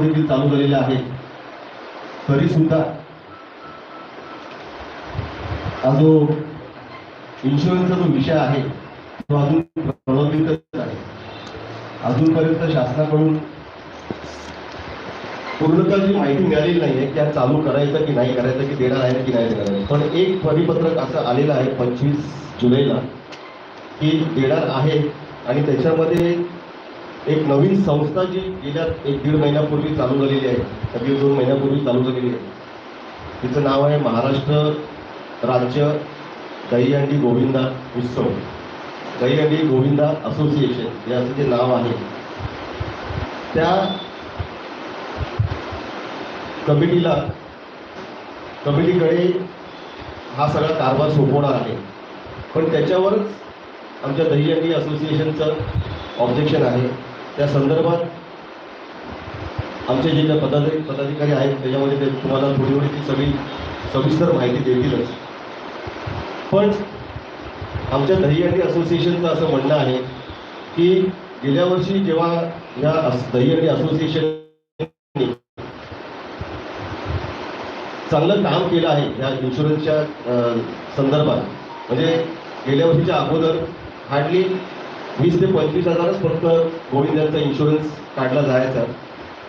देखील चालू झालेल्या आहेत. तरी सुद्धा हा जो इन्शुरन्सचा जो विषय आहे तो अजून प्रलंबितच आहे. अजूनपर्यंत शासनाकडून पूर्णतः जी माहिती मिळालेली नाही आहे की चालू करायचं की नाही करायचं की देणार आहे की नाही देणार आहे. पण एक परिपत्रक असं आलेलं आहे पंचवीस जुलैला की देणार आहे आणि त्याच्यामध्ये एक नवीन संस्था जी गेल्या एक दीड महिन्यापूर्वी चालू झालेली आहे. अगदी दोन महिन्यापूर्वी चालू झालेली आहे. तिचं नाव आहे महाराष्ट्र राज्य दहीहंडी गोविंदा उत्सव. दहीहंडी गोविंदा असोसिएशन हे असं जे नाव आहे. त्या कमिटीला कमिटीकडे हा सगळा कारभार सोपवणार आहे. पण त्याच्यावरच आमच्या दहीहंडी असोसिएशनचं ऑब्जेक्शन आहे. त्या संदर्भात आमचे जे काही पदाधिकारी पदाधिकारी आहेत. त्याच्यामध्ये ते तुम्हाला थोडी थोडी ती सगळी सविस्तर माहिती देतीलच. पण आमच्या दहीहंडी असोसिएशनचं असं म्हणणं आहे की गेल्या वर्षी जेव्हा या दहीहंडी असोसिएशन चांगलं काम केलं आहे या इन्शुरन्सच्या संदर्भात. म्हणजे गेल्या वर्षीच्या अगोदर हार्डली वीस ते पंचवीस हजारच फक्त गोविंदांचा इन्शुरन्स काढला जायचा.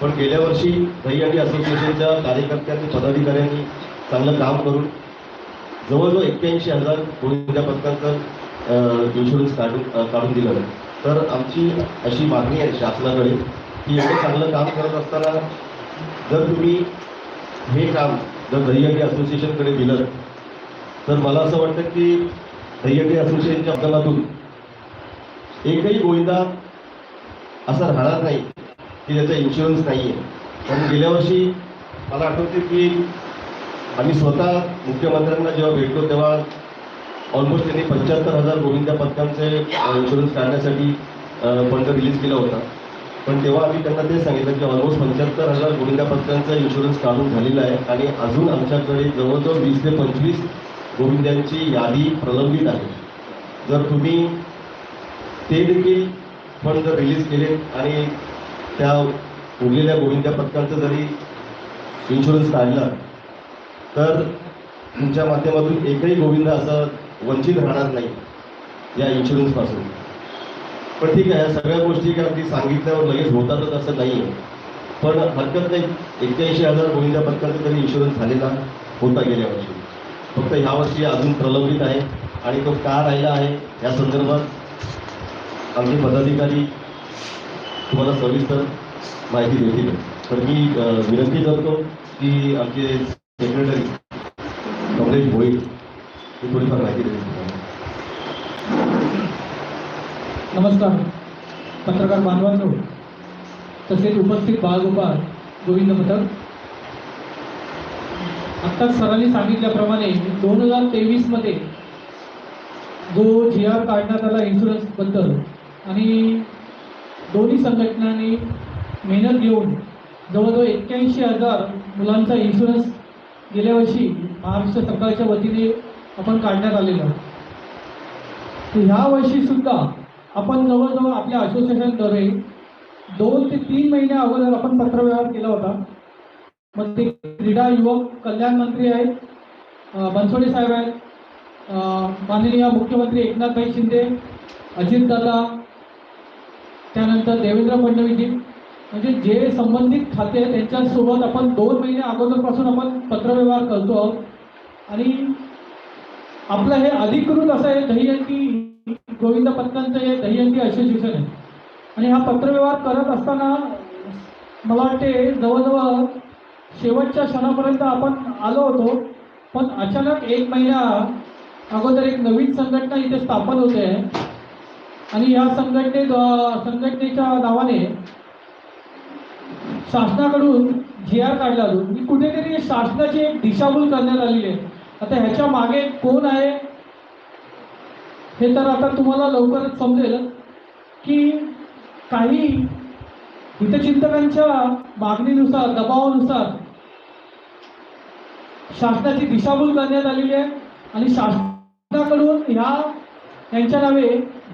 पण गेल्या वर्षी दहीहंडी असोसिएशनच्या कार्यकर्त्यांनी पदाधिकाऱ्यांनी चांगलं काम करून जवळजवळ एक्क्याऐंशी हजार गोविंदा पथकांचं इन्शुरन्स काढून काढून दिलं तर आमची अशी मागणी आहे शासनाकडे की एवढं चांगलं काम करत असताना जर तुम्ही हे काम जर दहीहंडी असोसिएशनकडे दिलं तर मला असं वाटतं की दहीहंडी असोसिएशनच्या माध्यमातून एकही गोविंदा असा राहणार नाही की त्याचा इन्शुरन्स नाही आहे कारण गेल्या वर्षी मला आठवते की आम्ही स्वतः मुख्यमंत्र्यांना जेव्हा भेटलो तेव्हा ऑलमोस्ट त्यांनी पंच्याहत्तर हजार गोविंदा पथकांचे इन्शुरन्स काढण्यासाठी फंड रिलीज केला होता. पण तेव्हा आम्ही त्यांना ते सांगितलं की ऑलमोस्ट पंच्याहत्तर हजार गोविंदा पथकांचा इन्शुरन्स काढून झालेला आहे आणि अजून आमच्याकडे जवळजवळ वीस ते पंचवीस गोविंद्यांची यादी प्रलंबित आहे. जर तुम्ही ते देखील फंड जर रिलीज केले आणि त्या उरलेल्या गोविंदा पथकांचं जरी इन्शुरन्स काढला तर तुमच्या माध्यमातून एकही गोविंद असा वंचित राहणार नाही या इन्शुरन्सपासून पण ठीक आहे या सगळ्या गोष्टी काय अगदी सांगितल्यावर लगेच होतातच असं नाही आहे पण हरकत नाही एक्क्याऐंशी हजार गोविंदा पथकांचा तरी इन्शुरन्स झालेला होता गेल्या वर्षी. फक्त ह्या वर्षी अजून प्रलंबित आहे आणि तो का राहिला आहे या संदर्भात आमचे पदाधिकारी तुम्हाला सविस्तर माहिती देतील. तर मी विनंती करतो की आमचे सेक्रेटरी कमलेश भोईर हे थोडीफार माहिती देतील नमस्कार. पत्रकार बांधवांनो तसेच उपस्थित बाळगोपाळ गोविंद पथक. आत्ताच सरांनी सांगितल्याप्रमाणे दोन हजार तेवीसमध्ये जो जी आर काढण्यात आला इन्शुरन्सबद्दल आणि दोन्ही संघटनांनी मेहनत घेऊन जवळजवळ एक्क्याऐंशी हजार मुलांचा इन्शुरन्स गेल्या वर्षी महाराष्ट्र सरकारच्या वतीने आपण काढण्यात आलेला तर ह्या वर्षी सुद्धा आपण जवळजवळ आपल्या असोसिएशनद्वारे दोन ते तीन महिन्या अगोदर आपण पत्रव्यवहार केला होता. मग ते क्रीडा युवक कल्याण मंत्री आहेत बनसोडे साहेब आहेत माननीय मुख्यमंत्री एकनाथभाई शिंदे अजितदादा त्यानंतर देवेंद्र फडणवीसजी म्हणजे जे संबंधित खाते त्यांच्यासोबत आपण दोन महिने अगोदरपासून आपण पत्रव्यवहार करतो आहोत. आणि आपलं हे अधिकृत असं हे दहीहंडी गोविंद पथकांचं हे दहीहंडी असोसिएशन आहे आणि हा पत्रव्यवहार करत असताना मला वाटते जवळजवळ शेवटच्या क्षणापर्यंत आपण आलो होतो. पण अचानक एक महिना अगोदर एक नवीन संघटना इथे स्थापन होते. आहे आणि या संघटने संघटनेच्या नावाने शासनाकडून जी आर काढला आलो. कुठेतरी शासनाची एक दिशाभूल करण्यात आलेली आहे. आता ह्याच्या मागे कोण आहे हे तर आता तुम्हाला लवकरच समजेल की काही हितचिंतकांच्या मागणीनुसार दबावानुसार शासनाची दिशाभूल करण्यात आलेली आहे. आणि शासनाकडून ह्या यांच्या नावे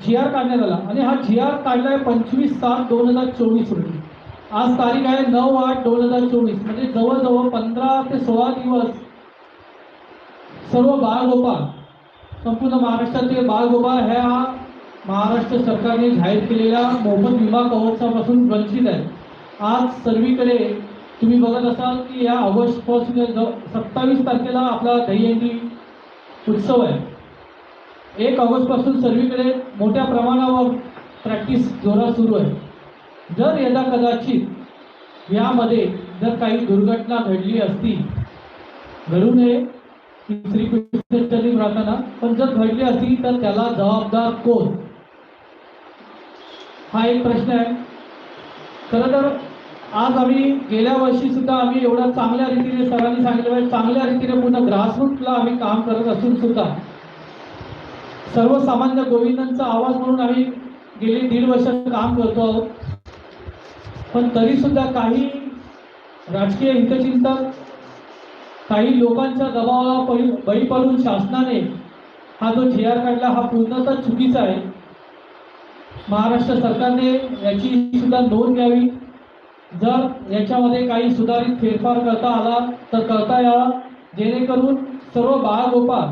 जी आर काढण्यात आला. आणि हा जी आर काढला आहे पंचवीस सात दोन हजार चोवीस रोजी. आज तारीख आहे नऊ आठ दोन हजार चोवीस. म्हणजे जवळजवळ पंधरा ते सोळा दिवस सर्व बाळगोपाळ संपूर्ण महाराष्ट्रातील बाळगोपाळ ह्या महाराष्ट्र सरकारने जाहीर केलेल्या मोफत विमा कवचापासून वंचित आहे आज सर्वीकडे तुम्ही बघत असाल की या ऑगस्टपासून सत्तावीस तारखेला आपला दहीहंडी उत्सव आहे. एक ऑगस्टपासून सर्वीकडे मोठ्या प्रमाणावर प्रॅक्टिस जोरात सुरू आहे. जर यदा कदाचित यामध्ये जर काही दुर्घटना घडली असती घडू नये ही श्रीकृष्ण राहताना पण जर घडली असती तर त्याला जबाबदार कोण? हा एक प्रश्न आहे. खरं तर आज आम्ही गेल्या वर्षी सुद्धा आम्ही एवढा चांगल्या रीतीने सरांनी सांगितलं चांगल्या रीतीने पूर्ण ग्रासरूटला आम्ही काम करत असून सुद्धा सर्वसामान्य गोविंदांचा आवाज म्हणून आम्ही गेली दीड वर्ष काम करतो आहोत. पण तरी सुद्धा काही राजकीय हितचिंतक काही लोकांच्या दबावाला पळी बळी पडून शासनाने हा जो जी आर काढला हा पूर्णतः चुकीचा आहे. महाराष्ट्र सरकारने याची सुद्धा नोंद घ्यावी. जर याच्यामध्ये काही सुधारित फेरफार करता आला तर करता यावा. जेणेकरून सर्व बाळगोपाळ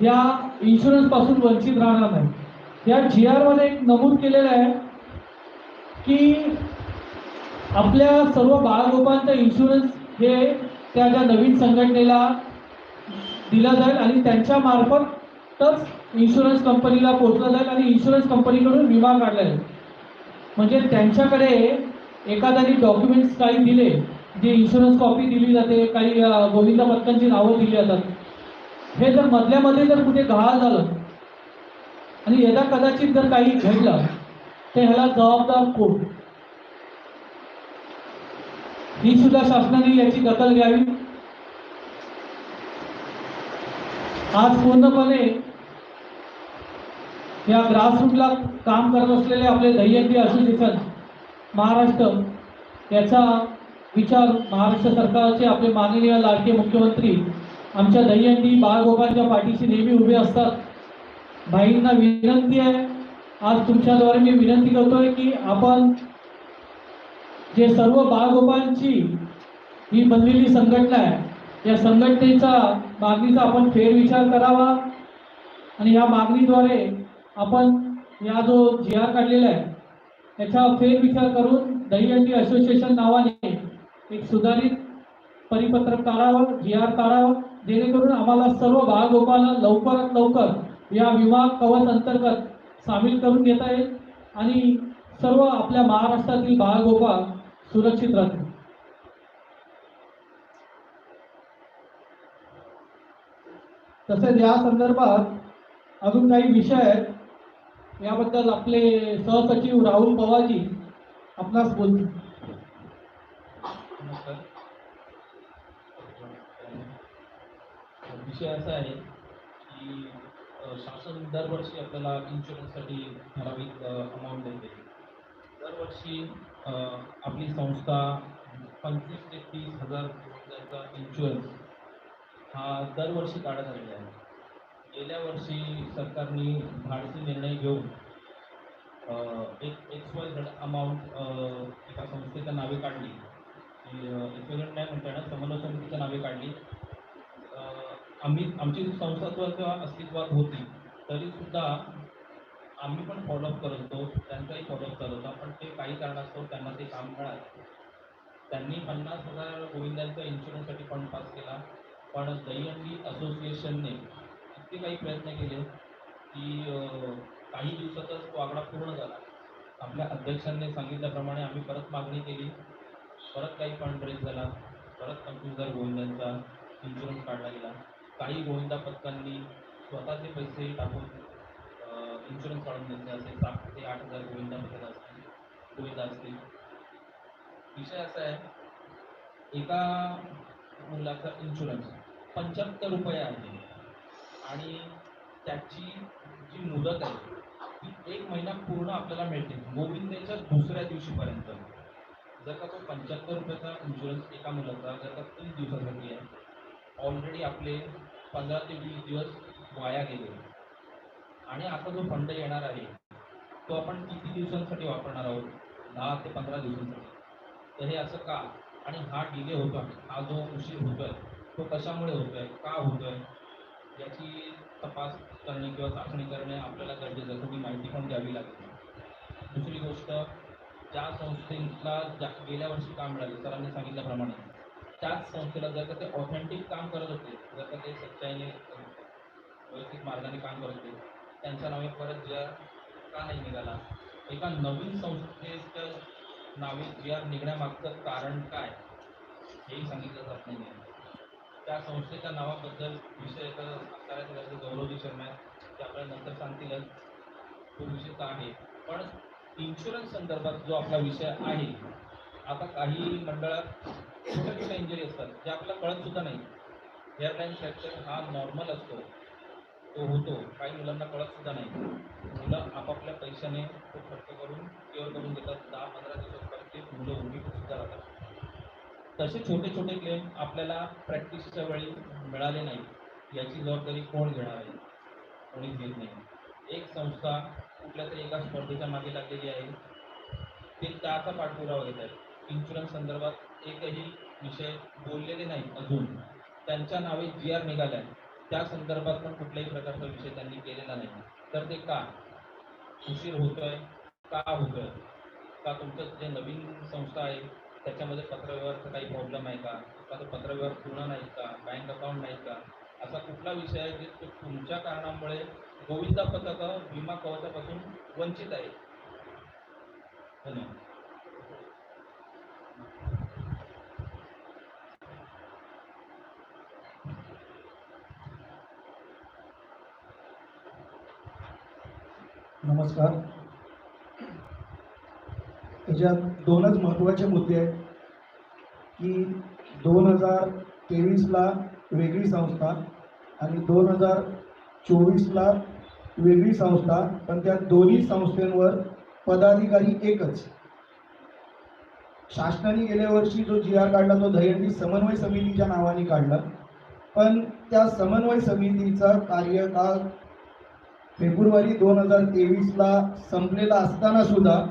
या इन्शुरन्सपासून वंचित राहणार नाही. या जी आरमध्ये एक नमूद केलेलं आहे की आपल्या सर्व बाळगोपांचा इन्शुरन्स हे त्या ज्या नवीन संघटनेला दिला जाईल आणि त्यांच्या मार्फतच इन्शुरन्स कंपनीला पोचला जाईल आणि इन्शुरन्स कंपनीकडून विमा काढला जाईल. म्हणजे त्यांच्याकडे एखाद्याने डॉक्युमेंट्स काही दिले जे इन्शुरन्स कॉपी दिली जाते काही गोविंदा पथकांची नावं दिली जातात हे जर मधल्यामध्ये जर कुठे गहाळ झालं आणि यदा कदाचित जर काही घडलं तर ह्याला जबाबदार कोण? ही सुद्धा शासनाने याची दखल घ्यावी. आज पूर्णपणे या ग्रासरूटला काम करत असलेले आपले दह्यंती असोसिएशन महाराष्ट्र याचा विचार महाराष्ट्र सरकारचे आपले माननीय लाडके मुख्यमंत्री आमच्या दह्यंती बाळगोपालच्या पाठीशी नेहमी उभे असतात. भाईंना विनंती आहे. आज तुमच्याद्वारे मी विनंती करतोय की आपण जे सर्व बाळगोपांची ही बनलेली संघटना आहे या संघटनेचा मागणीचा आपण फेरविचार करावा आणि या मागणीद्वारे आपण या जो जी आर काढलेला आहे त्याचा फेरविचार करून दहीहंडी असोसिएशन नावाने एक सुधारित परिपत्रक काढावं जी आर काढावं जेणेकरून आम्हाला सर्व बाळगोपाला लवकरात लवकर या विमा कवच अंतर्गत सामील करून घेता येईल आणि सर्व आपल्या महाराष्ट्रातील बाळगोपाळ सुरक्षित राहतील. तसेच या संदर्भात अजून काही विषय आहेत. याबद्दल आपले सहसचिव राहुल पवाजी आपणास बोलतील नमस्कार विषय असा आहे की शासन दरवर्षी आपल्याला इन्शुरन्ससाठी ठराविक अमाऊंट देते. दरवर्षी आपली संस्था पंचवीस ते तीस हजार रुपयाचा इन्शुरन्स हा दरवर्षी काढत आलेला आहे. गेल्या वर्षी सरकारने धाडसी निर्णय घेऊन एक एक्स वाय झेड अमाऊंट एका संस्थेच्या नावे काढली. एक्सपेरिमेंट नाही म्हणता येणार समन्वय समितीच्या नावे काढली. आम्ही आमची संस्था जेव्हा अस्तित्वात होती तरी सुद्धा आम्ही पण फॉलोअप करत होतो त्यांचाही फॉलोअप करत होता. पण ते काही कारणास्तव त्यांना ते काम मिळालं. त्यांनी पन्नास हजार गोविंदांचा इन्शुरन्ससाठी फंड पास केला. पण दहीहंडी असोसिएशनने इतके काही प्रयत्न केले की काही दिवसातच तो आकडा पूर्ण झाला. आपल्या अध्यक्षांनी सांगितल्याप्रमाणे आम्ही परत मागणी केली. परत काही फंड रेज झाला. परत पंचवीस हजार गोविंदांचा इन्शुरन्स काढला गेला. काही गोविंदा पथकांनी स्वतःचे पैसे टाकून इन्शुरन्स काढून घेतले असेल सात ते आठ हजार गोविंदा पथक असतील गोविंदा असतील. विषय असा आहे एका मुलाचा इन्शुरन्स पंच्याहत्तर रुपये आहे आणि त्याची जी मुदत आहे ती एक महिना पूर्ण आपल्याला मिळते. गोविंदेच्या दुसऱ्या दिवशीपर्यंत. जर का तो पंच्याहत्तर रुपयाचा इन्शुरन्स एका मुलाचा जर का तीस दिवसासाठी आहे ऑलरेडी आपले पंधरा ते वीस दिवस वाया गेले. आणि आता जो फंड येणार आहे तो आपण किती दिवसांसाठी वापरणार आहोत? दहा ते पंधरा दिवसांसाठी. तर हे असं का? आणि हा डिले होतो हा जो उशीर आहे तो कशामुळे होतो आहे का होतो आहे याची तपास करणे किंवा चाचणी करणे आपल्याला गरजेचं आहे. थोडी माहिती पण द्यावी लागते दुसरी गोष्ट ज्या संस्थेला ज्या गेल्या वर्षी काम मिळालं सरांनी सांगितल्याप्रमाणे त्याच संस्थेला जर का ते ऑथेंटिक काम करत होते जर का ते सच्चाईने वैयक्तिक व्यवस्थित मार्गाने काम करत होते त्यांच्या नावे परत जी आर का नाही निघाला? एका नवीन संस्थेच्या नावे जी आर निघण्यामागचं कारण काय? हेही सांगितलं जात नाही त्या संस्थेच्या नावाबद्दल विषय तर करायचं झालं गौरवजी शर्मा ते आपल्याला नंतर सांगतीलच तो विषय आहे. पण इन्शुरन्स संदर्भात जो आपला विषय आहे आता काही मंडळात छोट्या छोट्या इंजरी असतात जे आपल्याला कळत सुद्धा नाही. हेअरलाईन फ्रॅक्चर हा नॉर्मल असतो तो होतो काही मुलांना कळत सुद्धा नाही. मुलं आपापल्या पैशाने तो खर्च करून क्युअर करून देतात. दहा पंधरा दिवसापर्यंत ते मुलं उभी सुद्धा राहतात. तसे छोटे छोटे क्लेम आपल्याला प्रॅक्टिसच्या वेळी मिळाले नाही याची जबाबदारी कोण घेणार आहे? कोणीच घेत नाही. एक संस्था कुठल्या तरी एका स्पर्धेच्या मागे लागलेली आहे. ते त्याचा पाठपुरावा घेत आहेत. इन्शुरन्स संदर्भात एकही विषय बोललेले नाही अजून. त्यांच्या नावे जी आर निघाल्या त्या संदर्भात पण कुठल्याही प्रकारचा विषय त्यांनी केलेला नाही. तर ते का उशीर होतोय? का होतोय? का तुमचं जे नवीन संस्था आहे त्याच्यामध्ये पत्रव्यवहारचा काही प्रॉब्लेम आहे का? का तो पत्रव्यवहार पूर्ण नाही का? बँक अकाउंट नाही का? असा कुठला विषय आहे जे तो तुमच्या कारणामुळे गोविंदा पथक विमा कवचापासून वंचित आहे धन्यवाद. नमस्कार. त्याच्यात दोनच महत्त्वाचे मुद्दे आहेत. की दोन हजार तेवीसला वेगळी संस्था आणि दोन हजार चोवीसला वेगळी संस्था पण त्या दोन्ही संस्थेंवर पदाधिकारी एकच. शासनाने गेल्या वर्षी जो जी आर काढला तो दहीहंडी समन्वय समितीच्या नावाने काढला. पण त्या समन्वय समितीचा कार्यकाळ फेब्रुवारी दोन हजार तेवीसला संपलेला असताना सुद्धा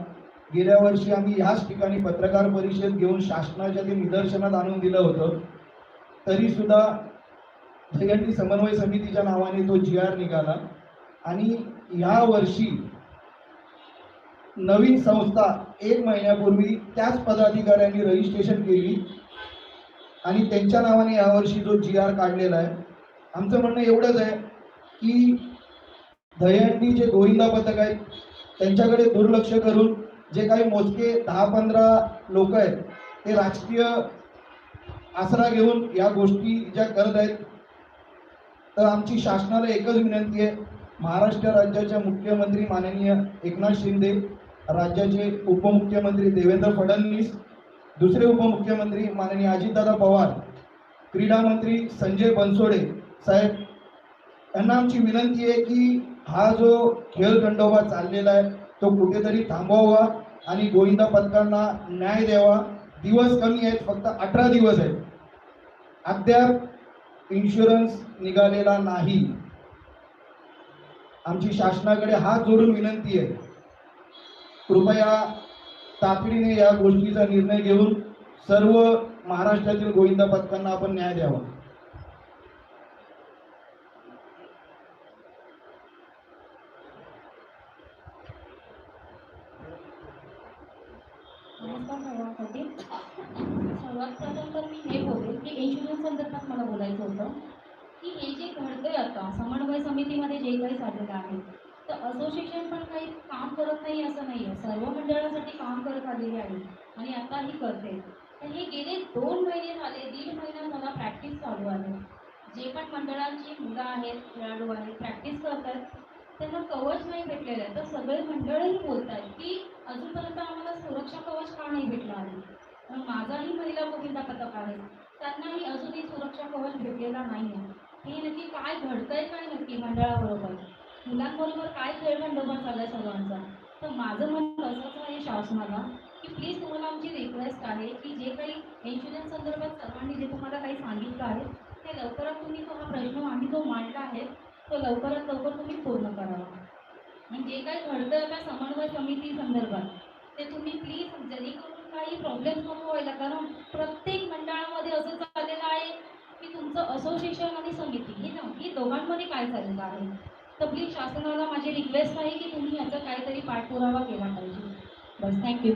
गेल्या वर्षी आम्ही ह्याच ठिकाणी पत्रकार परिषद घेऊन शासनाच्या ते निदर्शनात आणून दिलं होतं. तरी सुद्धा दहीहंडी समन्वय समितीच्या नावाने तो जी आर निघाला. आणि ह्या वर्षी नवीन संस्था एक महिन्यापूर्वी त्याच पदाधिकाऱ्यांनी रजिस्ट्रेशन केली. आणि त्यांच्या नावाने यावर्षी जो जी आर काढलेला आहे. आमचं म्हणणं एवढंच आहे की दह्यांनी जे गोविंदा पथक आहेत त्यांच्याकडे दुर्लक्ष करून जे काही मोजके दहा पंधरा लोक आहेत ते राजकीय आसरा घेऊन या गोष्टी ज्या करत आहेत तर आमची शासनाला एकच विनंती आहे महाराष्ट्र राज्याचे मुख्यमंत्री माननीय एकनाथ शिंदे राज्याचे उपमुख्यमंत्री देवेंद्र फडणवीस दुसरे उपमुख्यमंत्री माननीय अजितदादा पवार क्रीडा मंत्री संजय बनसोडे साहेब यांना आमची विनंती आहे की हा जो खेळ खंडोबा चाललेला आहे तो कुठेतरी थांबवावा आणि गोविंदा पथकांना न्याय द्यावा. दिवस कमी आहेत फक्त अठरा दिवस आहेत. अद्याप इन्शुरन्स निघालेला नाही. आमची शासनाकडे हात जोडून विनंती आहे. कृपया तातडीने या गोष्टीचा निर्णय घेऊन सर्व महाराष्ट्रातील गोविंदा पथकांना आपण न्याय द्यावा. नमस्कार सर्वांसाठी. सर्वात प्रथम तर मी हे बोलेन की इन्शुरन्स संदर्भात मला बोलायचं होतं की हे जे घडतंय आता समन्वय समितीमध्ये जे काही झालेलं आहे तर असोसिएशन पण काही काम करत नाही असं नाही आहे सर्व मंडळासाठी काम करत आलेली आहे आणि आताही करते. तर हे गेले दोन महिने झाले दीड महिना मला प्रॅक्टिस चालू आहे. जे पण मंडळांची मुलं आहेत खेळाडू आहेत प्रॅक्टिस करतात त्यांना कवच नाही भेटलेलं आहे. तर सगळे मंडळही बोलत आहेत की अजूनपर्यंत आम्हाला सुरक्षा कवच का नाही भेटला आहे? माझाही महिला गोविंदा पथक आहे? त्यांनाही अजूनही सुरक्षा कवच भेटलेला नाही आहे हे नक्की काय घडतंय काय नक्की मंडळाबरोबर? मुलांबरोबर काय खेळखंडोबा चाललाय सर्वांचा? तर माझं म्हणणं असंच आहे शासनाला की प्लीज तुम्हाला आमची रिक्वेस्ट आहे की जे काही इन्शुरन्स संदर्भात सर्वांनी जे तुम्हाला काही सांगितलं आहे ते लवकरात तुम्ही तो हा प्रश्न आम्ही जो मांडला आहे तो लवकरात लवकर तुम्ही पूर्ण करावा. म्हणजे जे काही घडतं आता समन्वय समिती संदर्भात. ते तुम्ही प्लीज जेणेकरून काही प्रॉब्लेम नको व्हायला कारण प्रत्येक मंडळामध्ये असं चाललेलं आहे की तुमचं असोसिएशन आणि समिती हे ना हे दोघांमध्ये काय चाललेलं आहे? तर प्लीज शासनाला माझी रिक्वेस्ट आहे की तुम्ही याचा काहीतरी पाठपुरावा केला पाहिजे. बस थँक्यू